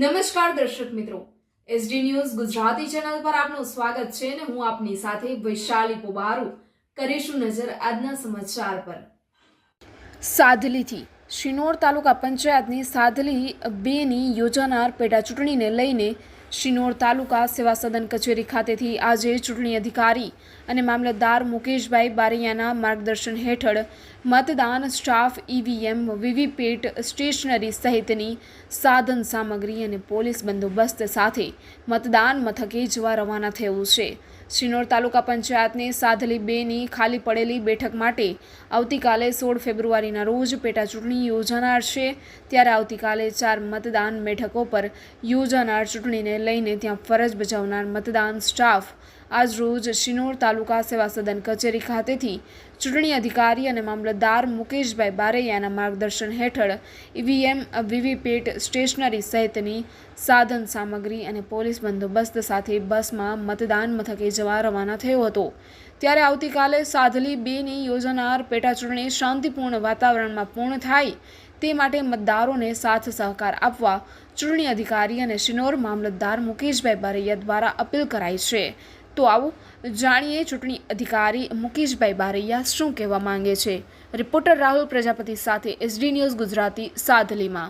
નમસ્કાર દર્શક મિત્રો. એસડી ન્યૂઝ ગુજરાતી ચેનલ પર આપનું સ્વાગત છે અને હું આપની સાથે વૈશાલી પોબારુ કરીશું નજર આજના સમાચાર પર. સાધલીથી શિનોર તાલુકા પંચાયતની સાધલી બેની યોજાનાર પેટા ચૂંટણીને લઈને શિનોર તાલુકા સેવા સદન કચેરી ખાતેથી આજે ચૂંટણી અધિકારી અને મામલતદાર મુકેશભાઈ બારૈયાના માર્ગદર્શન હેઠળ મતદાન સ્ટાફ ઈવીએમ વીવીપેટ સ્ટેશનરી સહિતની સાધન સામગ્રી અને પોલીસ બંદોબસ્ત સાથે મતદાન મથકે જવા રવાના થયું છે. શિનોર તાલુકા પંચાયતની સાધલી બેની ખાલી પડેલી બેઠક માટે આવતીકાલે સોળ ફેબ્રુઆરીના રોજ પેટાચૂંટણી યોજાનાર છે. ત્યારે આવતીકાલે ચાર મતદાન બેઠકો પર યોજાનાર ચૂંટણીને લઈને ત્યાં ફરજ બજાવનાર મતદાન સ્ટાફ આજરોજ શિનોર તાલુકા સેવા સદન કચેરી ખાતેથી ચૂંટણી અધિકારી અને મામલતદાર મુકેશભાઈ બારૈયાના માર્ગદર્શન હેઠળ ઈવીએમ, વીવીપેટ સ્ટેશનરી સહિતની સાધન સામગ્રી અને પોલીસ બંદોબસ્ત સાથે બસમાં મતદાન મથકે જવા રવાના થયો હતો. ત્યારે આવતીકાલે સાધલી બેની યોજાનાર પેટાચૂંટણી શાંતિપૂર્ણ વાતાવરણમાં પૂર્ણ થાય તે માટે મતદારોને સાથ સહકાર આપવા ચૂંટણી અધિકારી અને શિનોર મામલતદાર મુકેશભાઈ બારૈયા દ્વારા અપીલ કરાઈ છે. તો આવો જાણીએ ચૂંટણી અધિકારી મુકેશભાઈ બારૈયા શું કહેવા માંગે છે. રિપોર્ટર રાહુલ પ્રજાપતિ સાથે એસડી ન્યૂઝ ગુજરાતી સાધલીમાં